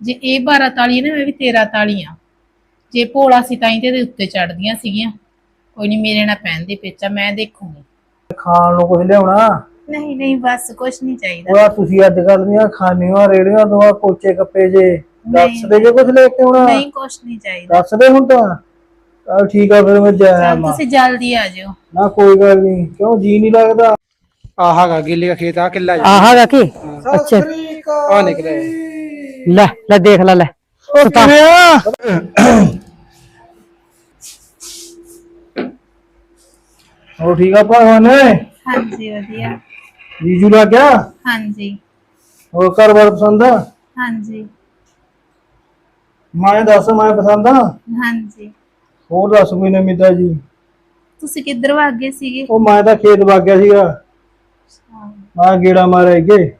ਜੇ ਇਹ 12 ਤਾਲੀ ਨਾ ਮੈਂ ਵੀ 13 ਤਾਲੀ ਆ ਜੇ ਭੋਲਾ ਸੀ ਤਾਂ ਹੀ ਤੇ ਇਹਦੇ ਉੱਤੇ ਚੜਦੀਆਂ ਸੀਗੀਆਂ। ਕੋਈ ਨਹੀਂ ਮੇਰੇ ਨਾਲ ਪਹਿਨਦੇ ਪੇਚਾ ਮੈਂ ਦੇਖੂੰਗੀ। ਖਾਣ ਨੂੰ ਕੁਝ ਲਿਆਉਣਾ? ਨਹੀਂ ਨਹੀਂ ਬਸ ਕੁਝ ਨਹੀਂ ਚਾਹੀਦਾ। ਉਹ ਤੁਸੀਂ ਅੱਜ ਕੱਲ ਦੀਆਂ ਖਾਣੀਆਂ ਰੇੜੀਆਂ ਦੋਆ ਕੋਚੇ ਕੱਪੇ ਜੇ ਦੱਸ ਦੇ ਜੇ ਕੁਝ ਲੈ ਕੇ ਆਉਣਾ? ਨਹੀਂ ਕੁਝ ਨਹੀਂ ਚਾਹੀਦਾ। ਦੱਸ ਦੇ ਹੁਣ ਤਾਂ? ਚਲ ਠੀਕ ਆ ਫਿਰ ਮੈਂ ਜਾਇਆ ਮਾਂ ਤੁਸੀਂ ਜਲਦੀ ਆ ਜਾਓ। ਨਾ ਕੋਈ ਗੱਲ ਨਹੀਂ। ਕਿਉਂ? ਜੀ ਨਹੀਂ ਲੱਗਦਾ। ਆਹਾਗਾ ਗਿੱਲੇ ਦਾ ਖੇਤ ਆ ਕਿੱਲਾ ਆਹਾ ਗਾ ਕੀ? ਅੱਛਾ। ਆ ਨਿਕਲੇ ਲੈ ਲੈ ਦੇਖ ਲੈ ਲੈ। ਉਹ ਕਿਵੇਂ ਆ? ਉਹ ਠੀਕ ਆ ਭਗਵਾਨ ਹਾਂਜੀ ਵਧੀਆ। ਜੀਜੂ ਲੱਗ ਗਿਆ? ਹਾਂਜੀ। ਹੋਰ ਘਰ ਬਾਰ ਪਸੰਦ ਆ? ਹਾਂਜੀ। ਮੈਂ ਦੱਸ ਮੈਂ ਪਸੰਦ ਆ? ਹਾਂਜੀ। ਹੋਰ ਦੱਸ ਕੋਈ ਨਵੀਂ ਤਾਜੀ? ਤੁਸੀਂ ਕਿੱਧਰ ਵਗ ਗਏ ਸੀਗੇ? ਉਹ ਮੈਂ ਤਾਂ ਖੇਤ ਵਗ ਗਿਆ ਸੀਗਾ। ਮੈਂ ਗੇੜਾ ਮਾਰਿਆ ਗਏ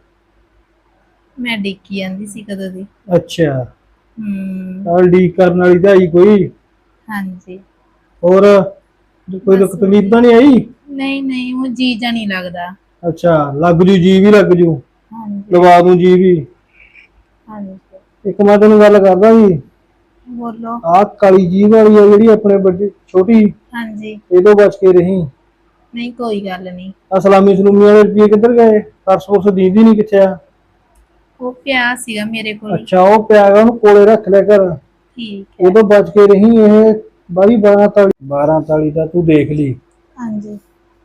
ਮੈਂ ਡਿੱਕੀ ਜਾਂਦੀ ਸੀ ਕਦੋਂ ਦੀ। ਅੱਛਾ। ਹੂੰ। ਚੱਲ ਡੀ ਕਰਨ ਵਾਲੀ ਤਾਂ ਆਈ ਕੋਈ? ਹਾਂਜੀ। ਹੋਰ? ਕੋਈ ਦੁੱਖ ਤਕਲੀਫ ਤਾਂ ਨਹੀਂ ਆਈ? ਨਹੀਂ ਨਹੀਂ ਉਹ ਜੀਜਾ ਨਹੀਂ ਲੱਗਦਾ। ਅੱਛਾ ਲੱਗ ਜੂ ਜੀ ਵੀ ਲੱਗ ਜੂ। ਹਾਂਜੀ। ਲਵਾ ਦੂੰ ਜੀ ਵੀ। ਹਾਂਜੀ। ਇੱਕ ਮੈਂ ਤੈਨੂੰ ਗੱਲ ਕਰਦਾ ਸੀ। ਬੋਲੋ। ਆਹ ਕਾਲੀ ਜੀਭ ਵਾਲੀ ਆ ਜਿਹੜੀ ਆਪਣੇ ਵੱਡੀ ਛੋਟੀ। ਹਾਂਜੀ। ਇਹ ਤੋਂ ਬਚ ਕੇ ਰਹੀ। ਨਹੀਂ ਕੋਈ ਗੱਲ ਨਹੀਂ। ਆ ਸਲਾਮੀ ਵਾਲੇ ਰੁਪਏ ਕਿੱਧਰ ਗਏ? ਪਰਸ ਪੁਰਸ ਦੀਦੀ ਨਹੀਂ ਕਿੱਥੇ ਆ? ਉਹ ਪਿਆ ਸੀਗਾ ਮੇਰੇ ਕੋਲ। ਅੱਛਾ ਉਹ ਪਿਆ ਗਾ ਉਹਨੂੰ ਕੋਲੇ ਰੱਖ ਲਿਆ ਕਰ। ਠੀਕ ਤੋਂ ਬਚ ਕੇ ਰਹੀ ਇਹ ਬਾਈ 12 ਤਾਲੀ। 12 ਤਾਲੀ ਦਾ ਤੂੰ ਦੇਖ ਲਈ। ਹਾਂਜੀ।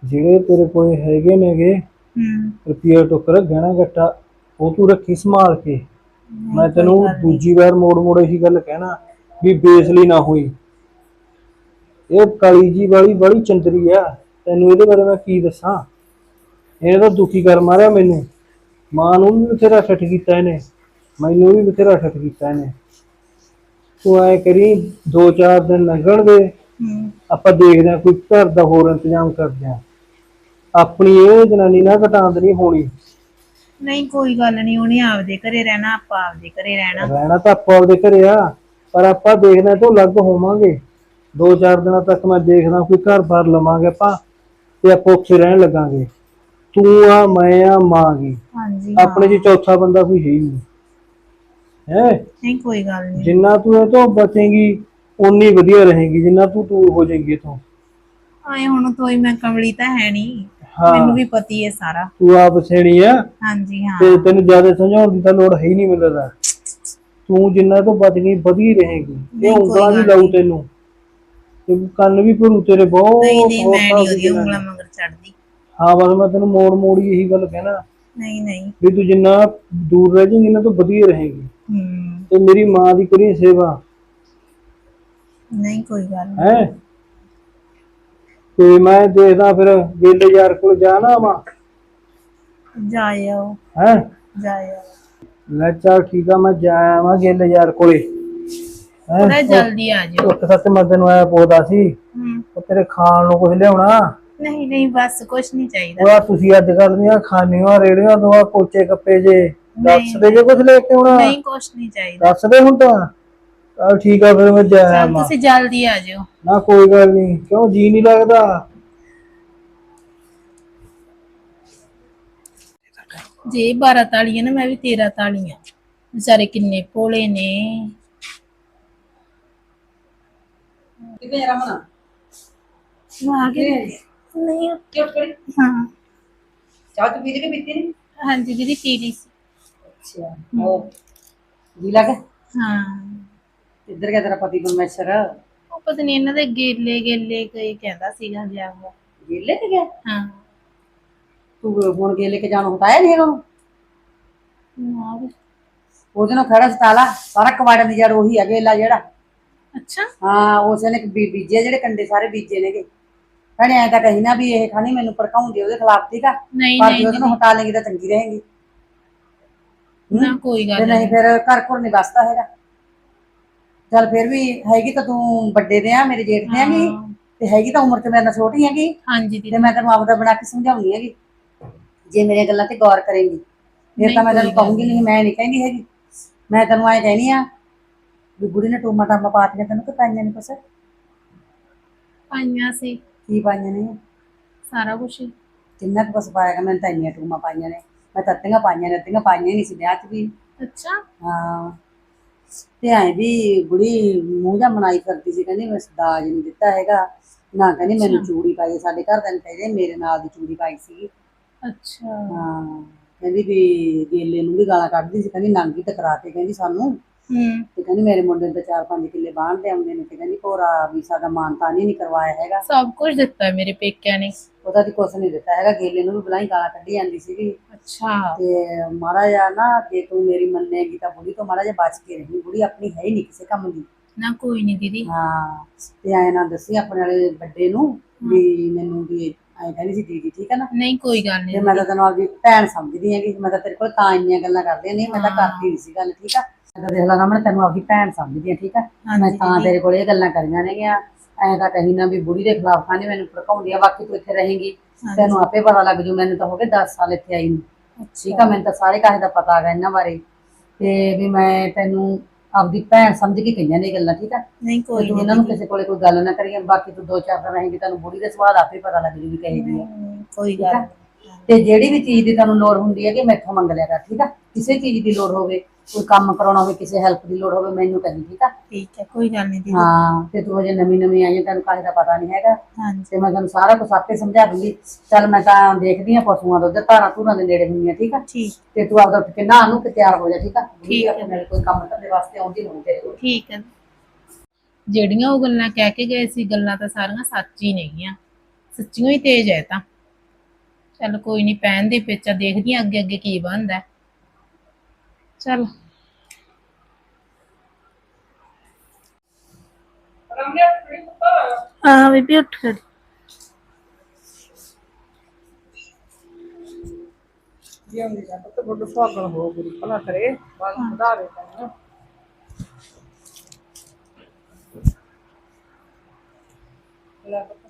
ਜਿਹੜੇ ਤੇਰੇ ਕੋਲ ਹੈਗੇ ਨੇਗੇ ਹੂੰ। ਰੁਪਈਆ ਟੁੱਕਰ ਗਹਿਣਾ ਗੱਟਾ ਉਹ ਤੂੰ ਰੱਖੀ ਸੰਭਾਲ ਕੇ। ਮੈਂ ਤੈਨੂੰ ਦੂਜੀ ਵਾਰ ਮੋੜ ਮੋੜ ਇਹੀ ਗੱਲ ਕਹਿਣਾ ਵੀ ਬੇਸਲੀ ਨਾ ਹੋਈ। ਇਹ ਕਾਲੀ ਜੀ ਵਾਲੀ ਬੜੀ ਚੰਦਰੀ ਆ। ਤੈਨੂੰ ਇਹਦੇ ਬਾਰੇ ਮੈਂ ਕੀ ਦੱਸਾਂ? ਇਹਨੇ ਤਾਂ ਦੁਖੀ ਕਰ ਮਾਰਿਆ ਮੈਨੂੰ। ਮਾਂ ਨੂੰ ਵੀ ਬਥੇਰਾ ਠੱਠ ਕੀਤਾ ਇਹਨੇ ਮੈਨੂੰ ਵੀ ਬਥੇਰਾ ਠੱਠ ਕੀਤਾ ਇਹਨੇ। ਤੂੰ ਐ ਕਰੀ ਦੋ ਚਾਰ ਦਿਨ ਲੰਘਣ ਦੇ ਆਪਾਂ ਦੇਖਦੇ ਹਾਂ ਕੋਈ ਘਰ ਦਾ ਹੋਰ ਇੰਤਜ਼ਾਮ ਕਰਦੇ ਹਾਂ। ਆਪਣੀ ਇਹ ਜਨਾਨੀ ਨਾ ਘਟਾਂਦ ਨਹੀਂ ਹੋਣੀ। ਨਹੀਂ ਕੋਈ ਗੱਲ ਨਹੀਂ ਉਹਨੇ ਆਪਦੇ ਘਰੇ ਰਹਿਣਾ ਆਪਾਂ ਆਪਦੇ ਘਰੇ ਰਹਿਣਾ। ਰਹਿਣਾ ਤਾਂ ਆਪਾਂ ਆਪਦੇ ਘਰੇ ਆ ਪਰ ਆਪਾਂ ਦੇਖਦੇ ਤੋਂ ਅਲੱਗ ਹੋਵਾਂਗੇ। ਦੋ ਚਾਰ ਦਿਨਾਂ ਤੱਕ ਮੈਂ ਦੇਖਦਾ ਕੋਈ ਘਰ ਬਾਰ ਲਵਾਂਗੇ ਆਪਾਂ ਤੇ ਆਪਾਂ ਉੱਥੇ ਰਹਿਣ ਲੱਗਾਂਗੇ। ਤੂੰ ਆ ਮੈਂ ਆ ਮਾਂ ਗੀ ਹਾਂਜੀ। ਆਪਣੇ ਜੀ ਚੌਥਾ ਬੰਦਾ ਕੋਈ ਹੈ ਹੀ ਨਹੀਂ। ਹੈ? ਨਹੀਂ ਕੋਈ ਗੱਲ ਨਹੀਂ। ਜਿੰਨਾ ਤੂੰ ਇਹ ਤੋਂ ਬਚੇਂਗੀ ਉਨੀ ਵਧੀਆ ਰਹੇਗੀ। ਜਿੰਨਾ ਤੂੰ ਦੂਰ ਹੋ ਜਾਏਗੀ ਇਥੋਂ। ਆਏ ਹੁਣ ਤੋਈ ਮੈਂ ਕਮਲੀ ਤਾਂ ਹੈ ਨਹੀਂ। ਹਾਂ। ਮੈਨੂੰ ਵੀ ਪਤੀ ਹੈ ਸਾਰਾ। ਤੂੰ ਆਪ ਸਿਆਣੀ ਆ। ਹਾਂਜੀ ਹਾਂ। ਤੇ ਤੈਨੂੰ ਜ਼ਿਆਦਾ ਸਮਝਾਉਣ ਦੀ ਤਾਂ ਲੋੜ ਹੈ ਹੀ ਨਹੀਂ ਮਿਲਦਾ ਤੂੰ ਜਿੰਨਾ ਤੋਂ ਬਚ ਗਈ ਵਧੀ ਰਹੇਗੀ। ਇਹ ਉਂਗਲਾਂ ਵੀ ਲਾਉ ਤੈਨੂੰ। ਤੇ ਕੰਨ ਵੀ ਭਰੂ ਤੇਰੇ ਬਹੁਤ ਨਹੀਂ ਨਹੀਂ ਮੈਂ ਨਹੀਂ ਉਹਦੀ। ਉਂਗਲਾਂ ਮਗਰ ਚੜਦੀ ਹਾਂ ਬਸ ਮੈਂ ਤੈਨੂੰ ਮੋੜ ਮੋੜ ਹੀ ਇਹੀ ਗੱਲ ਕਹਿਣਾ। ਨਹੀਂ ਨਹੀਂ। ਵੀ ਤੂੰ ਜਿੰਨਾ ਦੂਰ ਰਹਿ ਜਾਏਂਗੀ ਨਾ ਤੋਂ ਵਧੀਆ ਰਹੇਗੀ। ਹੂੰ। ਤੇ ਮੇਰੀ ਮਾਂ ਦੀ ਕਰੀ ਸੇਵਾ। ਨਹੀਂ ਕੋਈ ਗੱਲ। ਹੈ? ਤੇ ਮੈਂ ਦੇਖਦਾ ਫਿਰ ਗੇਲੇ ਯਾਰ ਕੋਲ ਜਾਣਾ ਵਾ ਜਾ ਆਓ ਹੈ? ਜਾ ਆਓ ਲੈ ਚੱਲ ਠੀਕ ਆ ਮੈਂ ਜਾ ਆਵਾਂ ਗੇਲੇ ਯਾਰ ਕੋਲੇ। ਹੈਂ? ਥੋੜਾ ਜਲਦੀ ਆ ਜਾਓ। ਇੱਕ ਸੱਚ ਮੈਂ ਤੈਨੂੰ ਆਇਆ ਪੋਦਾ ਸੀ ਹੂੰ। ਉਹ ਤੇਰੇ ਖਾਣ ਨੂੰ ਕੁਝ ਲਿਆਉਣਾ? ਨਹੀਂ ਨਹੀਂ ਬਸ ਕੁਝ ਨਹੀਂ ਚਾਹੀਦਾ। ਉਹ ਤੁਸੀਂ ਅੱਜ ਕੱਲ ਦੀਆਂ ਖਾਣੀਆਂ ਰੇੜੀਆਂ ਦੋਆ ਕੋਚੇ ਕੱਪੇ ਜੇ। ਦੱਸ ਦੇ ਜੇ ਕੁਝ ਲੈ ਕੇ ਆਉਣਾ। ਨਹੀਂ ਕੁਝ ਨਹੀਂ ਚਾਹੀਦਾ। ਦੱਸ ਦੇ ਹੁਣ ਤਾਂ। ਚਲ ਠੀਕ ਆ ਫਿਰ ਮੈਂ ਜਾਇਆ ਮਾਂ ਤੁਸੀਂ ਜਲਦੀ ਆ ਜਾਓ। ਨਾ ਕੋਈ ਗੱਲ ਨਹੀਂ। ਕਿਉਂ ਜੀ ਨਹੀਂ ਲੱਗਦਾ? ਜੇ 12 ਤਾਲੀਆਂ ਨਾ ਮੈਂ ਵੀ 13 ਤਾਲੀਆਂ। ਵਿਚਾਰੇ ਕਿੰਨੇ ਭੋਲੇ ਨੇ। ਕਿਵੇਂ ਰਮਨ? ਆ ਗਏ ਨਹੀਂ। ਕਿਉਂ ਕਰੀ ਹਾਂ। ਚਾਹ ਤੂੰ ਪੀਤੀ ਕਿ ਪੀਤੀ ਨਹੀਂ? ਹਾਂਜੀ ਦੀਦੀ ਪੀ ਲਈ ਸੀ। ਅੱਛਾ ਉਹ ਜੀ ਲੱਗ ਹਾਂ। ਇੱਧਰ ਗਿਆ ਤੇਰਾ ਪਤੀ ਪਰਮੇਸ਼ਰ? ਉਹ ਪਤਾ ਨਹੀਂ ਇਹਨਾਂ ਦੇ ਗੇਲੇ ਗੇਲੇ ਕੋਈ ਕਹਿੰਦਾ ਸੀਗਾ ਗਿਆ ਹੋਇਆ ਗੇਲੇ ਤੇ ਗਿਆ? ਹਾਂ। ਤੂੰ ਹੁਣ ਗੇਲੇ ਕੇ ਜਾਣੋ ਹਟਾਇਆ ਨਹੀਂ ਹੈਗਾ ਉਹਨੂੰ? ਨਾ ਵੀ। ਉਹਦੇ ਨਾਲ ਖੜਾ ਸਤਾਲਾ ਸਾਰਾ ਕਵਾੜਾਂ ਦੀ ਜੜ ਉਹੀ ਹੈ ਗੇਲਾ ਜਿਹੜਾ। ਅੱਛਾ। ਹਾਂ ਉਸੇ ਨੇ ਬੀ- ਬੀਜੇ ਜਿਹੜੇ ਕੰਡੇ ਸਾਰੇ ਬੀਜੇ ਨੇਗੇ। ਭੈਣੇ ਐ ਤਾਂ ਕਹੀ ਨਾ ਵੀ ਇਹ ਖਾਣੀ ਮੈਨੂੰ ਭੜਕਾਉਂਦੀ ਉਹਦੇ ਖਿਲਾਫ ਠੀਕ ਆ? ਨਹੀਂ ਪਰ ਜੇ ਉਹਦੇ ਨੂੰ ਹਟਾ ਲੇਗੀ ਤਾਂ ਚੰਗੀ ਰਹੇਗੀ। ਨਾ ਕੋਈ ਤੇ ਗੱਲ ਨਹੀਂ ਨਹੀਂ। ਫਿਰ ਘਰ ਘਰ ਨਹੀਂ ਬਸਦਾ ਹੈਗਾ। ਚੱਲ ਫਿਰ ਵੀ ਹੈਗੀ ਤਾਂ ਤੂੰ ਵੱਡੇ ਦੇ ਆ ਮੇਰੇ ਜੇਠ ਦੇ ਆਂਗੀ ਹਾਂ। ਤੇ ਹੈਗੀ ਤਾਂ ਉਮਰ ਚ ਮੇਰੇ ਨਾਲ ਛੋਟੀ ਹੈਗੀ। ਹਾਂਜੀ ਤੇ ਦੀਦੀ ਮੈਂ ਤੈਨੂੰ ਆਪਦਾ ਬਣਾ ਕੇ ਸਮਝਾਉਣੀ ਹੈਗੀ। ਜੇ ਮੇਰੀਆਂ ਗੱਲਾਂ ਤੇ ਗੌਰ ਕਰੇਂਗੀ। ਫਿਰ ਨਹੀਂ, ਤਾਂ ਮੈਂ ਤੈਨੂੰ ਕੋਈ ਗੱਲ ਕਹੂੰਗੀ ਨਹੀਂ ਮੈਂ ਨਹੀਂ ਕਹਿੰਦੀ ਹੈਗੀ। ਮੈਂ ਤੈਨੂੰ ਐ ਕਹਿਣੀ ਆ ਵੀ ਬੁੜੀ ਨੇ ਟੂਮਾ ਟਾਮਾ ਪਾਤੀਆਂ ਤੈਨੂੰ ਕਿ ਪਾਈਆਂ ਨੇ ਕੁਛ? ਪਾਈਆਂ ਸੀ। ਕੀ ਪਾਈਆਂ ਨੇ? ਸਾਰਾ ਕੁਝ ਕਿੰਨਾ ਕੁ ਕੁਛ ਪਾਇਆਗਾ ਮੈਂ ਤਾਂ ਇੰਨੀਆਂ ਟੂਮਾ ਪਾਈਆਂ ਨੇ। ਮੈਂ ਤੱਤੀਆਂ ਪਾਈਆਂ ਨੇ ਤੱਤੀਆਂ ਪਾਈਆਂ ਹੀ ਨਹੀਂ ਸੀ ਵਿਆਹ 'ਚ ਵੀ। ਅੱਛਾ। ਹਾਂ। ਤੇ ਐ ਵੀ ਬੁੜੀ ਮੂੰਹ ਜਾਂ ਮਨਾਈ ਕਰਦੀ ਸੀ ਕਹਿੰਦੀ ਮੈਂ ਦਾਜ ਨਹੀਂ ਦਿੱਤਾ ਹੈਗਾ। ਨਾ ਕਹਿੰਦੀ ਮੈਨੂੰ ਚੂੜੀ ਪਾਈ ਹੈ। ਸਾਡੇ ਘਰ ਦੇ ਕਹਿੰਦੇ ਮੇਰੇ ਨਾਲ ਦੀ ਚੂੜੀ ਪਾਈ ਸੀ। ਅੱਛਾ। ਹਾਂ। ਕਹਿੰਦੀ ਵੀ ਗੇਲੇ ਨੂੰ ਵੀ ਗਾਲਾਂ ਕੱਢਦੀ ਸੀ ਕਹਿੰਦੀ ਨੰਗੀ ਟਕਰਾ ਕੇ ਕਹਿੰਦੀ ਸਾਨੂੰ ਤੇ ਕਹਿੰਦੀ ਮੇਰੇ ਮੁੰਡੇ ਨੂੰ ਤਾਂ ਚਾਰ ਪੰਜ ਕਿੱਲੇ ਬਾਣਦੇ ਆਉਂਦੇ ਨੇ ਤੇ ਕਹਿੰਦੀ ਭੋਰਾ ਵੀ ਸਾਡਾ ਮਾਨਤਾ ਨਹੀਂ ਨਹੀਂ ਕਰਵਾਇਆ ਹੈਗਾ। ਸਭ ਕੁਝ ਦਿੱਤਾ ਹੈ ਮੇਰੇ ਪੇਕਿਆਂ ਨੇ। ਉਹਦਾ ਦੀ ਕੁਛ ਨਹੀਂ ਦਿੱਤਾ ਹੈਗਾ ਗੇਲੇ ਨੂੰ ਵੀ ਬਲਾਈ ਗਾਲਾਂ ਕੱਢੀ ਜਾਂਦੀ ਸੀਗੀ। ਅੱਛਾ। ਤੇ ਜਿਹਾ ਨਾ ਜੇ ਤੂੰ ਮੇਰੀ ਮੰਨੇਗੀ ਤਾਂ ਬੁੜੀ ਤੋਂ ਜਿਹਾ ਬਚ ਕੇ ਰਹੀ ਬੁੜੀ ਆਪਣੀ ਹੈ ਹੀ ਨਹੀਂ ਕਿਸੇ ਕੰਮ ਦੀ। ਨਾ ਕੋਈ ਨਹੀਂ ਦੀਦੀ। ਹਾਂ ਤੇ ਐ ਨਾ ਦੱਸੀ ਆਪਣੇ ਵਾਲੇ ਵੱਡੇ ਨੂੰ ਵੀ ਮੈਨੂੰ ਵੀ ਐ ਕਹਿੰਦੀ ਸੀ ਦੀਦੀ ਠੀਕ ਹੈ ਨਾ? ਨਹੀਂ ਕੋਈ ਗੱਲ ਤੇ ਨਹੀਂ ਮੈਂ ਤਾਂ ਤੈਨੂੰ ਆਪਦੀ ਭੈਣ ਸਮਝਦੀ ਹੈਗੀ ਮੈਂ ਤਾਂ ਤੇਰੇ ਕੋਲ ਤਾਂ ਇੰਨੀਆਂ ਗੱਲਾਂ ਕਰਦੀ ਹਾਂ, ਨਹੀਂ ਮੈਂ ਤਾਂ ਕਰਦੀ ਨਹੀਂ ਸੀ ਗੱਲ ਠੀਕ ਆ? ਤਾਂ ਦੇਖ ਲਾ ਮੈਂ ਤੈਨੂੰ ਆਪਦੀ ਭੈਣ ਸਮਝਦੀ ਹਾਂ ਠੀਕ ਆ? ਮੈਂ ਤਾਂ ਤੇਰੇ ਕੋਲ ਇਹ ਗੱਲਾਂ ਕਰੀਆਂ ਨੇਗੀਆਂ। ਐ ਤਾਂ ਕਹੀ ਨਾ ਵੀ ਬੁੜੀ ਦੇ ਖਿਲਾਫ ਖਾਣੇ ਮੈਨੂੰ ਭੜਕਾਉਂਦੀ ਆ ਬਾਕੀ ਤੂੰ ਇੱਥੇ ਰਹੇਂਗੀ। ਤੈਨੂੰ ਆਪੇ ਪਤਾ ਲੱਗ ਜੂ ਮੈਨੂੰ ਤਾਂ ਹੋ ਗਏ 10 ਸਾਲ ਇੱਥੇ ਆਈ ਨੂੰ। ਠੀਕ ਆ ਮੈਨੂੰ ਤਾਂ ਸਾਰੇ ਕਾਹੇ ਦਾ ਪਤਾ ਹੈਗਾ ਇਹਨਾਂ ਬਾਰੇ। ਤੇ ਵੀ ਮੈਂ ਤੈਨੂੰ ਆਪਦੀ ਭੈਣ ਸਮਝ ਕੇ ਕਹੀਆਂ ਨੇ ਇਹ ਗੱਲਾਂ ਠੀਕ ਆ? ਨਹੀਂ ਕੋਈ ਤੂੰ ਇਹਨਾਂ ਨੂੰ ਕਿਸੇ ਕੋਲੇ ਕੋਈ ਗੱਲ ਨਾ ਕਰੀਏ ਬਾਕੀ ਤੂੰ ਦੋ ਚਾਰ ਦਿਨ ਰਹੇਂਗੀ ਤੈਨੂੰ ਬੁੜੀ ਦੇ ਦਾ ਆਪੇ ਪਤਾ ਲੱਗ ਜੂ ਵੀ ਕਹੇ ਦੀ ਆ। ਨਹੀਂ ਕੋਈ ਗੱਲ ਆ ਤੇ ਜਿਹੜੀ ਵੀ ਚੀਜ਼ ਦੀ ਤੁਹਾਨੂੰ ਲੋੜ ਹੁੰਦੀ ਹੈ ਕਿ ਮੈਥੋਂ ਮੰਗ ਲਿਆ ਕਰ ਠੀਕ ਆ? ਕਿਸੇ ਚੀਜ਼ ਦੀ ਲੋੜ ਹੋਵੇ ਕੋਈ ਕੰਮ ਕਰਾਉਣਾ ਹੋਵੇ ਕਿਸੇ ਹੈਲਪ ਦੀ ਲੋੜ ਹੋਵੇ ਮੈਨੂੰ ਕਹੀ ਠੀਕ ਆ? ਠੀਕ ਹੈ ਕੋਈ ਗੱਲ ਨਹੀਂ ਦੀਦੀ। ਹਾਂ ਤੇ ਤੂੰ ਅਜੇ ਨਵੀਂ ਨਵੀਂ ਆਈ ਹੈ ਤੈਨੂੰ ਕਾਹੇ ਦਾ ਪਤਾ ਨਹੀਂ ਹੈਗਾ। ਹਾਂਜੀ। ਤੇ ਮੈਂ ਤੈਨੂੰ ਸਾਰਾ ਕੁਝ ਆਪੇ ਸਮਝਾ ਦੂੰਗੀ। ਚੱਲ ਮੈਂ ਤਾਂ ਦੇਖਦੀ ਆ ਪਸ਼ੂਆਂ ਦਾ ਉਧਰ ਧਾਰਾਂ ਧੂਰਾਂ ਦੇ ਨੇੜੇ ਹੁੰਦੀਆਂ ਠੀਕ ਆ? ਠੀਕ। ਤੇ ਤੂੰ ਆਪਦਾ ਉੱਠ ਕੇ ਨਹਾ ਨੂੰ ਤਿਆਰ ਹੋ ਜਾ ਠੀਕ ਆ? ਠੀਕ। ਆਪਣੇ ਨਾਲ ਕੋਈ ਕੰਮ ਕਰਨ ਵਾਸਤੇ ਆਉਂਦੀ ਨਹੀਂ ਤੇਰੇ ਕੋਲ। ਠੀਕ ਹੈ। ਜਿਹੜੀਆਂ ਉਹ ਗੱਲਾਂ ਕਹਿ ਕੇ ਗਏ ਸੀ ਗੱਲਾਂ ਤਾਂ ਸਾਰੀਆਂ ਸੱਚ ਹੀ ਨੇਗੀਆਂ। ਸੱਚੀਆਂ ਹੀ ਤੇਜ਼ ਹੈ ਤਾਂ। ਚੱਲ ਕੋਈ ਨਹੀਂ ਪੈਣ ਦੇ ਪੇਚਾ ਦੇਖਦੀ ਆਂ ਅੱਗੇ ਅੱਗੇ ਕੀ ਬਣਦਾ ਹੈ। ਚੱਲ ਹਾਂ ਬੀਬੀ ਉੱਠ ਖੜੀ ਜਿਉਂਦੀ ਜਾ ਪੁੱਤ ਬੁੱਢ ਸੁਹਾਗਣ ਹੋ ਗੁਰੂ ਭਲਾ ਕਰੇ ਬਾਲ ਵਧਾਵੇ ਤੈਨੂੰ ਲੈ ਪੁੱਤ।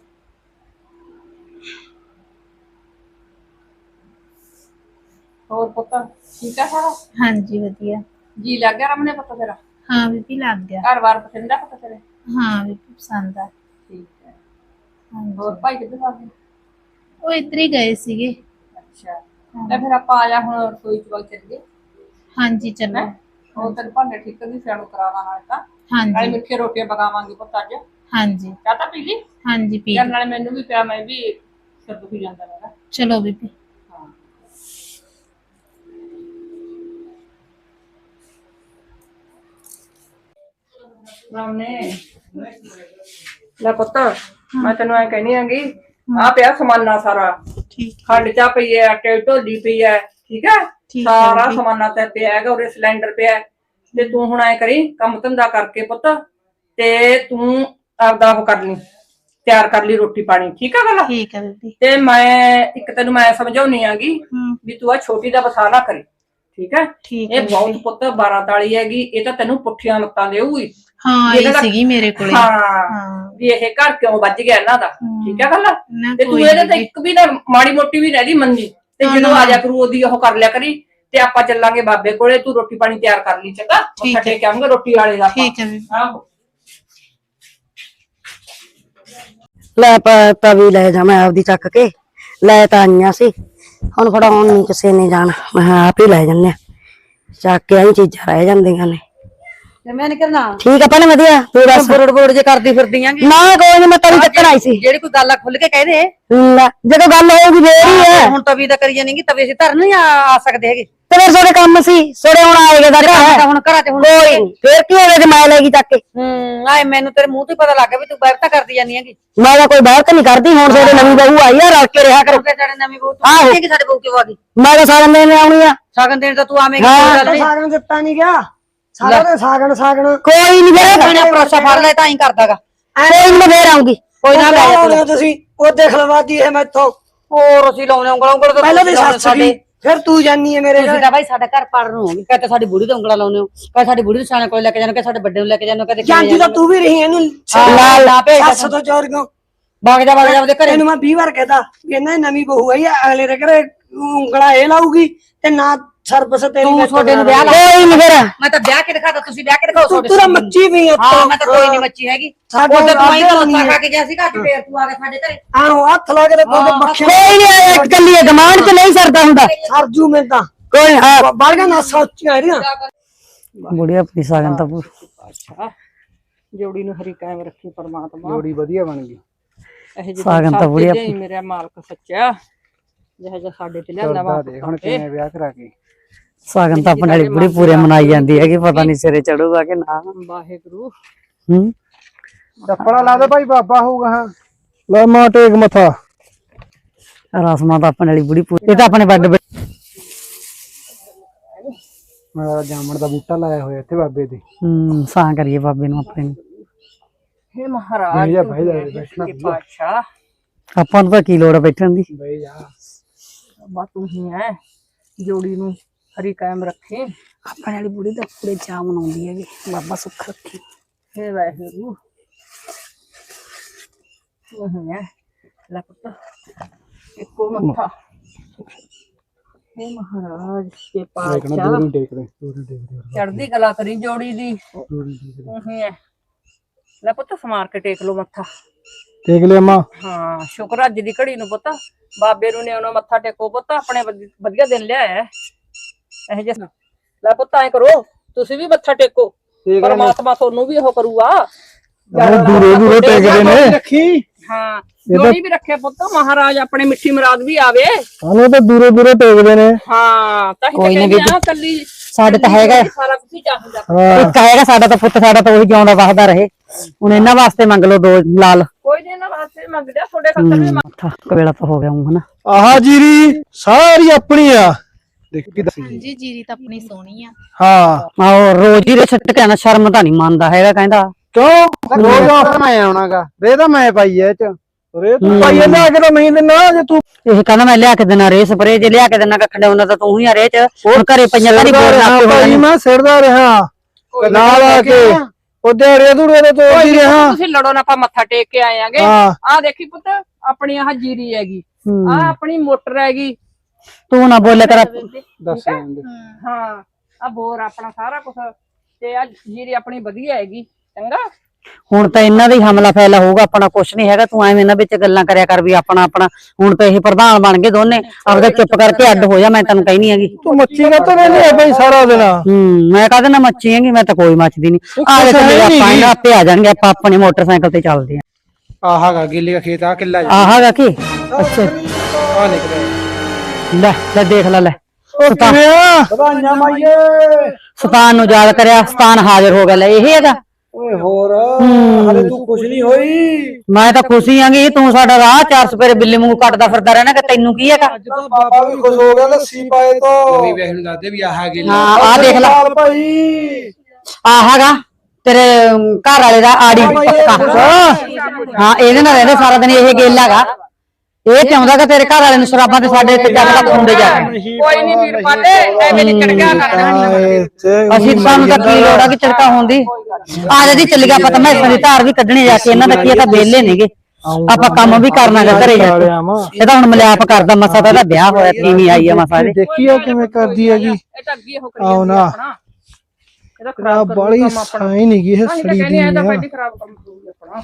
ਹੋਰ ਪੁੱਤ ਠੀਕ ਆ ਸਾਰਾ? ਹਾਂਜੀ ਵਧੀਆ। ਜੀ ਲੱਗ ਗਿਆ ਰਮਨੇ ਪੁੱਤ ਤੇਰਾ? ਹਾਂ ਬੀਬੀ ਲੱਗ ਗਿਆ। ਘਰ ਬਾਰ ਪਸੰਦ ਆ ਪੁੱਤ ਤੇਰੇ? ਹਾਂ ਬੀਬੀ ਪਸੰਦ ਆ। ਠੀਕ ਹੈ ਹਾਂਜੀ। ਹੋਰ ਭਾਈ ਕਿੱਥੇ ਸਾਥੇ ਉਹ ਇੱਧਰ ਹੀ ਗਏ ਸੀਗੇ। ਅੱਛਾ। ਤੇ ਫਿਰ ਆਪਾਂ ਆ ਜਾ ਹੁਣ ਰਸੋਈ ਚ ਵਗ ਚੱਲੀਏ। ਹਾਂਜੀ ਚਲੋ। ਉਹ ਤੈਨੂੰ ਭਾਂਡੇ ਠੀਕ ਕਰਨੀ ਸਿਆਣੂ ਕਰਾਉਣਾ ਨਾਲ ਤਾਂ। ਨਾਲੇ ਹਾਂਜੀ ਮਿੱਠੇ ਰੋਟੀਆਂ ਪਕਾਵਾਂਗੇ ਪੁੱਤ ਅੱਜ। ਹਾਂਜੀ। ਚਾਹ ਤਾਂ ਪੀ ਲਈ? ਹਾਂਜੀ ਪੀ ਯਾਰ ਨਾਲੇ ਮੈਨੂੰ ਵੀ ਪਿਆ ਮੈਂ ਵੀ ਸਿਰ ਦੁਖੀ ਜਾਂਦਾ ਮੇਰਾ। ਚਲੋ ਬੀਬੀ। ਲੈ ਪੁੱਤ ਮੈਂ ਤੈਨੂੰ ਐ ਕਹਿਣੀ ਆਂਗੀ ਆ ਪਿਆ ਸਮਾਨਾ ਸਾਰਾ। ਠੀਕ ਖੰਡ ਚਾ ਪਈ ਐ ਆਟੇ ਦੀ ਢੋਲੀ ਪਈ ਐ ਠੀਕ ਐ ਠੀਕ ਹੈ ਸਾਰਾ। ਸਮਾਨਾ ਤੇ ਪਿਆ ਹੈਗਾ ਉਰੇ ਸਿਲੰਡਰ ਪਿਆ ਹੈ। ਤੇ ਤੂੰ ਹੁਣ ਐ ਕਰੀ ਕੰਮ ਧੰਦਾ ਕਰਕੇ ਪੁੱਤ ਤੇ ਤੂੰ ਆਪਦਾ ਉਹ ਕਰ ਲਈ ਤਿਆਰ ਕਰ ਲਈ ਰੋਟੀ ਪਾਣੀ ਠੀਕ ਆ ਗੱਲ? ਠੀਕ ਹੈ ਬੀਬੀ ਤੇ ਮੈਂ ਇੱਕ ਤੈਨੂੰ ਮੈਂ ਸਮਝਾਉਣੀ ਆਗੀ ਹੂੰ। ਵੀ ਤੂੰ ਆ ਛੋਟੀ ਦਾ ਵਸਾ ਨਾ ਕਰੀ ਠੀਕ ਹੈ? ਠੀਕ ਹੈ ਇਹ ਬਹੁਤ ਬੀਬੀ। ਪੁੱਤ 12 ਤਾਲੀ ਹੈਗੀ ਇਹ ਤਾਂ ਤੈਨੂੰ ਪੁੱਠੀਆਂ ਮੱਤਾਂ ਦੇਊਗੀ। ਹਾਂ ਇਹ ਸੀਗੀ ਮੇਰੇ ਕੋਲੇ। ਹਾਂ ਵੀ ਇਹ ਘਰ ਕਿਉਂ ਵੱਜ ਗਿਆ ਇਹਨਾਂ ਦਾ। ਠੀਕ ਹੈ ਗੱਲ? ਤੇ ਤੂੰ ਇਹਦੇ ਤੇ। ਇੱਕ ਵੀ ਨਾ ਮਾੜੀ ਮੋਟੀ ਵੀ ਰਹਿਦੀ ਮੰਨੀ। ਤੇ ਜਦੋਂ। ਆ ਜਾ ਕਰੂ ਉਹਦੀ ਉਹ ਕਰ ਲਿਆ ਕਰੀ ਤੇ ਆਪਾਂ ਚੱਲਾਂਗੇ ਬਾਬੇ ਕੋਲੇ ਤੂੰ ਰੋਟੀ ਪਾਣੀ ਤਿਆਰ ਕਰ ਲਈ ਚੰਗਾ? ਠੀਕ ਮੱਥਾ ਹੈ। ਟੇਕ ਆਵਾਂਗੇ ਰੋਟੀ ਵਾਲੇ ਦਾ। ਠੀਕ ਹੈ ਆਹੋ। ਲੈ ਪ- ਤਵੀ ਲੈ ਜਾ ਮੈਂ ਆਪਦੀ ਚੱਕ ਕੇ। ਲੈ ਤਾਂ ਆਈਆਂ ਸੀ। ਹੁਣ ਫੜਾਉਣ ਨਹੀਂ ਕਿਸੇ ਨੇ ਜਾਣਾ। ਮੈਂ ਕਿਹਾ ਆਪ ਹੀ ਲੈ ਜੰਨੇ ਚੱਕ ਕੇ ਆਈ ਚੀਜ਼ਾਂ ਰਹਿ ਜਾਂਦੀਆਂ ਨੇ। ਤੇ ਮੈਂ ਨਹੀਂ ਕਰਨਾ। ਠੀਕ ਆ ਪਹਿਲੇ ਵਧੀਆ ਤੂੰ ਦੱਸ। ਬੋੜ ਬੋੜ ਜੇ ਕਰਦੀ ਫਿਰਦੀ ਆਂਗੀ ਨਾ ਕੋਈ ਨਹੀਂ ਮੈਂ ਤਵੀ ਚੱਕਣ ਆਈ ਸੀ। ਜਿਹੜੀ ਕੋਈ ਗੱਲ ਆ ਖੁੱਲ ਕੇ ਕਹਿ ਦੇ। ਲੈ, ਜਦੋਂ ਗੱਲ ਹੋਊਗੀ ਫੇਰ ਹੀ ਹੈ ਹੁਣ ਤਵੀ ਤਾਂ ਕਰੀ ਜਾਣੀਗੀ ਤਵੇ ਅਸੀਂ ਧਰਨ ਨਹੀਂ ਆ ਆ ਸਕਦੇ ਹੈਗੇ। ਤੇ ਫਿਰ ਤੁਹਾਡੇ ਕੰਮ ਸੀ ਸੋੜੇ ਹੁਣ ਆਏਗਾ ਦਾ ਘਰ। ਤਾਂ ਹੁਣ ਘਰਾਂ ਤੇ ਹੁਣ ਕੋਈ ਨੀ, ਫੇਰ ਕੀ ਹੋਵੇ ਜੇ ਮੈਂ ਲੈ ਗਈ ਚੱਕ ਕੇ? ਹੂੰ ਆਏ ਮੈਨੂੰ ਤੇਰੇ ਮੂੰਹ ਤੋਂ ਹੀ ਪਤਾ ਲੱਗ ਗਿਆ ਵੀ ਤੂੰ ਬੈਠਾ ਕਰਦੀ ਜਾਨੀ ਹੈਗੀ। ਮੈਂ ਤਾਂ ਕੋਈ ਬਾਹਰ ਤਾਂ ਨਹੀਂ ਕਰਦੀ ਹੁਣ ਸਾਡੇ ਨਵੀਂ ਬਹੂ ਆਈ ਆ ਰਲ ਕੇ ਰਿਹਾ ਕਰੋ। ਕਿਉਂਕਿ ਤੇਰੇ ਨਵੀਂ ਬਹੂ ਆਹੋ। ਤੂੰ ਕਿ ਸਾਡੇ ਬਹੂ ਕਿਉਂ ਆ ਗਈ? ਮੈਂ ਤਾਂ ਸਾਰਾ ਦਿਨ ਆਉਣੀ ਆ। ਸ਼ਗਨ ਦੇਣ ਤਾਂ ਤੂੰ ਆਵੇਂਗੀ ਹਾਂ। ਕੋਈ ਗੱਲ ਨਹੀਂ ਸਾਗਣ ਦਿੱਤਾ ਨਹੀਂ ਗਿਆ। ਸਾਰਾ ਦਿਨ ਸਾਗਣ ਸਾਗਣ। ਕੋਈ ਨਹੀਂ ਫੇਰ ਆਪਣੇ ਪਰੋਸਾ ਫੜ ਲੈ ਤਾਂ ਹੀ ਕਰਦਾਗਾ। ਕੋਈ ਨੀ ਮੈਂ ਫੇਰ ਆਉਂਗੀ। ਕੋਈ ਨਾ ਲੈ ਜਾ ਤੂੰ। ਤੁਸੀਂ? ਉਹ ਦੇਖ ਲਵਾਦੀ ਇਹ ਮੈਥੋਂ। ਹੋਰ ਅਸੀਂ ਲਾਉਣੇ ਉਂਗਲ ਉਂਗਲ ਤੋਂ ਪਹਿਲਾਂ ਤੇ ਤੁਸੀਂ ਸੱਸ ਗਈ ਫਿਰ ਤੂੰ ਜਾਨੀ ਹੈ ਮੇਰੇ ਤੁਸੀਂ ਨਾਲ ਤਾਂ ਭਾਈ ਸਾਡਾ ਘਰ ਪੜਨ ਨੂੰ ਹੋਗੀ ਕਦੇ ਸਾਡੀ ਬੁੜੀ ਤੇ ਉਂਗਲਾਂ ਲਾਉਨੇ ਹੋ ਕਦੇ ਸਾਡੀ ਬੁੜੀ ਨੂੰ ਸਿਆਣੇ ਕੋਲ ਲੈ ਕੇ ਜਾਂਦੇ ਕਦੇ ਸਾਡੇ ਵੱਡੇ ਨੂੰ ਲੈ ਕੇ ਕਿਵੇਂ ਜਾਂਦੀ ਤਾਂ ਤੂੰ ਵੀ ਰਹੀ ਇਹਨੂੰ ਹਾਂ, ਨਾ ਭੇਜ ਸੱਸ ਤੋਂ ਚੋਰ ਕਿਉਂ? ਵਗ ਜਾ ਵਗ ਜਾ ਉਹਦੇ ਘਰੇ। ਮੈਂ 20 ਵਾਰ ਕਹਤਾ ਵੀ ਇਹਨਾਂ ਨਵੀਂ ਬਹੂ ਆਈ ਆ ਅਗਲੇ ਦੇ ਘਰੇ ਉਂਗਲਾ ਇਹ ਲਾਊਗੀ ਤੇ ਨਾ ਸਰਬਸ ਤੇਰੀ ਤੂੰ ਤੁਹਾਡੇ ਨੂੰ ਵਿਆਹ ਲਾ ਕੋਈ ਨਹੀਂ ਫੇਰ। ਮੈਂ ਤਾਂ ਵਿਆਹ ਕੇ ਦਿਖਾਤਾ ਤੁਸੀਂ ਵਿਆਹ ਕੇ ਦਿਖਾਓ ਤੂੰ ਤੂੰ ਤਾਂ। ਮੱਚੀ ਵੀ ਆ ਹਾਂ ਮੈਂ ਤਾਂ ਕੋਈ ਨਹੀਂ ਮੱਚੀ ਹੈਗੀ। ਸਾਡੇ ਉਹ ਤਾਂ ਤੂੰ ਹੀ ਤਾਂ ਲੱਤਾਂ। ਖਾ ਕੇ ਗਿਆ ਸੀਗਾ ਅੱਜ ਫੇਰ ਤੂੰ ਆ ਗਿਆ ਸਾਡੇ ਘਰੇ। ਆਹੋ ਹੱਥ ਲਾ ਕੇ ਤੇ ਕੋਈ ਨਹੀਂ ਇੱਕ ਕੱਲੀ ਗਮਾਨ ਚ ਨਹੀਂ ਸਰਦਾ ਹੁੰਦਾ। ਸਰਜੂ ਮੈਂ ਤਾਂ। ਕੋਈ ਹਾਂ। ਬਾਲਗਾ ਨਾ ਸੋਚੀਆਂ ਇਹਦੀਆਂ। ਬੁੜੀ ਆਪਣੀ ਸਾਗਨ ਤਾਂ ਪੂਰੀ। ਅੱਛਾ। ਜੋੜੀ ਨੂੰ ਹਰੀ ਕਾਇਮ ਰੱਖੀ ਪਰਮਾਤਮਾ। ਜੋੜੀ ਵਧੀਆ ਬਣ ਗਈ। ਸਾਗਨ ਤਾਂ ਸੱਚ ਬੁੜੀ ਦੇ ਮੇਰੇ ਮਾਲਕ ਸੱਚਾ ਜਿਹੜਾ ਜਿਹਾ ਸਾਡੇ ਤੇ ਲਿਆਂਦਾ ਵਾ। ਦੇ ਹੁਣ ਕਿਵੇਂ ਵਿਆਹ ਕਰਾ ਕੇ? ਸਾਗਨ ਤਾਂ ਆਪਣੇ ਵਾਲੀ ਬੁੜੀ ਪੂਰੇ ਮਨਾਈ ਜਾਂਦੀ ਹੈ ਕਿ ਪਤਾ ਨਹੀਂ ਸਿਰੇ ਚੜੂਗਾ ਕਿ ਨਾ। ਵਾਹਿਗੁਰੂ। ਹੂੰ? ਚੱਪੜਾ ਲਾ ਦੇ ਭਾਈ ਬਾਬਾ ਹੋਊਗਾ ਹਾਂ। ਲੈ ਮਾਂ ਟੇਕ ਮੱਥਾ। ਰਸਮਾਂ ਤਾਂ ਆਪਣੇ ਵਾਲੀ ਬੁੜੀ ਪੂਰੀ ਇਹ ਤਾਂ ਆਪਣੇ ਵੱਡ ਮੈਂ ਜਾਮਣ ਦਾ ਬੂਟਾ ਲਾਇਆ ਹੋਇਆ ਇੱਥੇ ਬਾਬੇ ਦੇ। ਹੂੰ ਸਾਂ ਕਰੀਏ ਬਾਬੇ ਨੂੰ ਆਪਣੇ। ਨੂੰ ਹੇ ਮਹਾਰਾਜ ਭਾਈ ਬੈਠਣਾ ਆਪਾਂ ਨੂੰ ਤਾਂ ਕੀ ਲੋੜ ਹੈ ਬੈਠਣ ਦੀ? ਬਈ ਜਾ ਬਾ ਤੂੰ ਹੀ ਹੈ ਜੋੜੀ ਨੂੰ ਹਰੀ ਕਾਇਮ ਰੱਖੇ। ਆਪਣੇ ਵਾਲੀ ਬੁੜੀ ਤਾਂ ਪੂਰੇ ਚਾਅ ਮਨਾਉਂਦੀ ਹੈਗੀ ਬਾਬਾ ਸੁੱਖ ਰੱਖੇ। ਹੇ ਵਾਹਿਗੁਰੂ। ਤੂੰ ਹੀ ਹੈ ਲੈ ਪੁੱਤ ਇੱਕੋ ਮੱਥਾ। ਹੇ ਮਹਾਰਾਜ ਸੱਚੇ ਦੇਖਣਾ ਦੂਰੋਂ ਦੇ ਦੂਰੋਂ ਦੇ। ਚੜ੍ਹਦੀ ਕਲਾ ਕਰੀ ਜੋੜੀ ਦੀ। ਦੂਰੋਂ ਟੇਕ ਦੇ। ਤੂੰ ਹੀ। ਹੈ ਲੈ ਪੁੱਤ ਸਮਾਰ ਕੇ ਟੇਕ ਲੋ ਮੱਥਾ। ਟੇਕ ਲਿਆ ਮਾਂ। ਹਾਂ ਸ਼ੁਕਰ ਅੱਜ ਦੀ ਘੜੀ ਨੂੰ ਪੁੱਤ। ਬਾਬੇ ਨੂੰ ਨੇ ਉਹਨਾਂ ਮੱਥਾ ਟੇਕੋ ਪੁੱਤ ਆਪਣੇ ਵਧੀ- ਵਧੀਆ ਦਿਨ ਲਿਆਇਆ ਹੈ। ਇਹ ਜਿਹਾ ਲੈ ਪੁੱਤ ਐ ਕਰੋ ਤੁਸੀਂ ਵੀ ਮੱਥਾ ਟੇਕੋ। ਪਰਮਾਤਮਾ ਤੁਹਾਨੂੰ ਵੀ ਉਹ ਕਰੂਗਾ। ਦੂਰੋਂ ਦੂਰੋਂ ਟੇਕਦੇ ਨੇ ਰੱਖੀ। ਹਾਂ ਜੋੜੀ ਵੀ ਰੱਖੇ ਪੁੱਤ ਮਹਾਰਾਜ ਆਪਣੇ ਮਿੱਠੀ ਮਰਾਦ ਵੀ ਆਵੇ। ਸਾਨੂੰ ਤਾਂ ਦੂਰੋਂ ਦੂਰੋਂ ਟੇਕਦੇ ਨੇ ਹਾਂ ਤਾਂ ਹੀ ਕੋਈ ਨਾ ਕਹਿੰਦੇ ਆ ਕੱਲੀ ਸਾਡੇ ਤਾਂ ਹੈਗਾ। ਸਾਰਾ ਕੁਝ ਹੀ ਚਾਹੀਦਾ ਹਾਂ। ਇੱਕ ਹੈਗਾ ਸਾਡਾ ਤਾਂ ਪੁੱਤ ਸਾਡਾ ਤਾਂ ਉਹੀ ਜਿਉਂਦਾ ਵਸਦਾ ਰਹੇ। ਹੁਣ ਇਹਨਾਂ ਵਾਸਤੇ ਮੰਗ ਲਓ ਦੋ ਲਾਲ। ਕੋਈ ਨਹੀਂ ਨਾ ਵਾਸਤੇ ਮੰਗਦਾ ਤੁਹਾਡੇ ਖਾਤਰ ਵੀ ਮੱਥਾ ਕਵੇਲਾ ਤਾਂ ਹੋ ਗਿਆ ਹੂੰ ਹਨਾ। ਆਹ ਜੀਰੀ ਸਾਰੀ ਆਪਣੀ ਆ। ਦੇਖ ਕੀ ਦੱਸੀ। ਹਾਂਜੀ ਜੀਰੀ ਤਾਂ ਆਪਣੀ ਸੋਹਣੀ ਆ। ਹਾਂ। ਆਹੋ ਰੋਜ਼ ਹੀ ਰੇ ਛੱਟ ਕੇ ਨਾ ਸ਼ਰਮ ਤਾਂ ਨਹੀਂ ਮੰਨਦਾ ਹੈਗਾ ਕਹਿੰਦਾ। ਕਿਉਂ? ਰੋਜ਼ ਆਫਰ ਮੈਂ ਆਉਣਾਗਾ। ਰੇ ਤਾਂ ਮੈਂ ਪਾਈ ਐ ਚ। ਰੇ ਤੂੰ ਪਾਈ ਐ ਲਿਆ ਕੇ ਤਾਂ ਨਹੀਂ ਦਿੰਨਾ ਜੇ ਤੂੰ ਇਹ ਕਹਿੰਦਾ ਮੈਂ ਲਿਆ ਕੇ ਦੇਣਾ ਰੇ ਸਪਰੇ ਜੇ ਲਿਆ ਕੇ ਦੇਣਾ ਕੱਖ ਲਿਆਉਣਾ ਤਾਂ ਤੂੰ ਹੀ ਆ ਰੇ ਚ। ਹੁਣ ਘਰੇ ਪਈਆਂ ਤਾਂ ਨਹੀਂ ਬੋਲ ਭਾਈ ਮੈਂ ਸਿਰਦਾ ਰਿਹਾ। ਨਾਲ ਆ ਕੇ। ਉਹ ਦਿਹਾੜੀਆਂ ਦੂੜੀਆਂ ਤੇ ਤੋੜਦੀ ਰਿਹਾ। ਤੁਸੀਂ ਲੜੋ ਨਾ ਆਪਾਂ ਮੱਥਾ ਟੇਕ ਕੇ ਆਏਾਂਗੇ ਹਾਂ। ਆ ਦੇਖੀ ਪੁੱਤ ਆਪਣੀ ਆਹ ਜੀਰੀ ਹੈਗੀ। ਹੂੰ। ਆ ਆਪਣੀ ਮੋਟਰ ਹੈਗੀ। ਤੂੰ ਨਾ ਬੋਲੇ ਕਰ ਦੱਸ ਜਾਂਦੇ ਹਾਂ। ਆ ਬੋਰ ਆਪਣਾ ਸਾਰਾ ਕੁਝ ਤੇ ਆ ਜੀਰੀ ਆਪਣੀ ਵਧੀਆ ਹੈਗੀ। ਚੰਗਾ? ਹੁਣ ਤਾਂ ਇਹਨਾਂ ਦਾ ਹੀ ਹਮਲਾ ਫੈਲਾ ਹੋਊਗਾ ਆਪਣਾ ਕੁਛ ਨਹੀਂ ਹੈਗਾ ਤੂੰ ਐਵੇਂ ਇਹਨਾਂ ਵਿੱਚ ਗੱਲਾਂ ਕਰਿਆ ਕਰ ਵੀ ਆਪਣਾ ਆਪਣਾ ਹੁਣ ਤਾਂ ਇਹ ਪ੍ਰਧਾਨ ਬਣ ਗਏ ਦੋਨੇ ਆਪਦਾ ਚੁੱਪ ਕਰਕੇ ਅੱਡ ਹੋ ਜਾ ਮੈਂ ਤੈਨੂੰ ਕਹਿਨੀ ਹੈਗੀ। ਤੂੰ ਮੱਛੀ ਕਾ ਤਾਂ ਰਹਿੰਦੀ ਆ ਭਾਈ ਸਾਰਾ ਦਿਨ। ਹੂੰ ਮੈਂ ਕਾਹਦੇ ਨਾਲ ਮੱਚੀ ਹੈਗੀ ਮੈਂ ਤਾਂ ਕੋਈ ਮੱਚਦੀ ਨਹੀਂ ਆ ਹੈ ਨੀ ਆਪਾਂ। ਇਹਨਾਂ ਆਪੇ ਆ ਜਾਣਗੇ ਆਪਾਂ ਆਪਣੇ ਮੋਟਰਸਾਈਕਲ ਤੇ ਚੱਲਦੇ ਆਂ ਆਹਾਗਾ ਗਿੱਲੇ ਦਾ ਖੇਤ ਆ ਕਿੱਲਾ ਆਹਾਗਾ ਕੀ? ਅੱਛਾ। ਆ ਨਿਕਲਿਆ ਲੈ। ਲੈ ਦੇਖ ਲੈ ਲੈ। ਸਤਾਨ ਨੂੰ ਯਾਦ ਕਰਿਆ ਸਤਾਨ ਹਾਜ਼ਰ ਹੋ ਗਿਆ ਲੈ ਇਹ ਹੈਗਾ। ਓਏ ਹੋਰ ਹਲੇ ਤੂੰ ਕੁਛ ਨਹੀਂ ਹੋਈ? ਮੈਂ ਤਾਂ ਖੁਸ਼ੀ ਆਂਗੀ ਤੂੰ ਸਾਡਾ ਰਾਹ ਚਾਰ ਸਪੇਰੇ ਬਿੱਲੀ ਵਾਂਗੂ ਕੱਟਦਾ ਫਿਰਦਾ ਰਹਿਣਾ ਕਿ ਤੈਨੂੰ ਕੀ ਹੈਗਾ? ਅੱਜ ਤਾਂ ਬਾਬਾ ਵੀ ਖੁਸ਼ ਹੋ ਗਿਆ ਲੱਸੀ ਪਾਏ ਤੋਂ। ਨਵੀਂ ਵੇਖ ਨੂੰ ਦੱਸਦੇ ਵੀ ਆਹਾ ਗਿੱਲਾ ਹਾਂ ਆ ਦੇਖ ਲੈ। ਭਾਈ। ਆਹਾਗਾ ਤੇਰੇ ਅਮ, ਘਰ ਵਾਲੇ ਦਾ ਆੜੀ ਪੱਕਾ। ਹਾਂ। ਇਹਦੇ ਨਾਲ ਰਹਿੰਦੇ ਸਾਰਾ ਦਿਨ ਇਹ ਗੇਲ ਹੈਗਾ। ਇਹ ਚਾਹੁੰਦਾ ਕਿ ਤੇਰੇ ਘਰ ਵਾਲੇ ਨੂੰ ਸ਼ਰਾਬਾਂ ਤੇ ਸਾਡੇ ਤੇ ਜੱਗ ਦਾ ਖੁੰਡੇ ਜਾ ਕੋਈ ਨਹੀਂ ਵੀਰ ਪਾਲੇ ਐਵੇਂ ਨਹੀਂ ਚੜਕਿਆ ਕਰਨਾ ਅਸੀਂ ਸਾਨੂੰ ਤਾਂ ਕੀ ਲੋੜ ਆ ਕਿ ਚੜਕਾ ਹੁੰਦੀ ਆ ਜਾ ਜੀ ਚੱਲ ਗਿਆ ਪਤਾ ਮੈਂ ਦੀ ਧਾਰ ਵੀ ਕੱਢਣੇ ਜਾ ਕੇ ਇਹਨਾਂ ਦਾ ਕੀ ਆ ਤਾਂ ਵਿਹਲੇ ਨੇਗੇ ਆਪਾਂ ਕੰਮ ਵੀ ਕਰਨਾ ਗਾ ਘਰੇ ਜਾ ਕੇ। ਇਹ ਤਾਂ ਹੁਣ ਮਲਿਆਪ ਕਰਦਾ ਮਸਾ ਤਾਂ ਇਹਦਾ ਵਿਆਹ ਹੋਇਆ ਤੀਵੀਂ ਆਈ ਆ ਮਸਾ ਇਹਦੇ। ਦੇਖੀ ਆ ਕਿਵੇਂ ਕਰਦੀ ਹੈਗੀ। ਇਹ ਤਾਂ ਅੱਗੇ ਹੋ ਕਰੀ ਆਓ ਨਾ। ਇਹਦਾ ਖਰਾਬ ਬਾਲੀ ਸਾਈ ਨਹੀਂ ਗਈ ਇਹ ਸੜੀ ਕਹਿੰਦੇ ਆ ਦੀ ਇਹ ਤਾਂ ਆ। ਪਹਿਲੀ ਖਰਾਬ ਕੰਮ ਕਰੂਗੀ ਆਪਣਾ।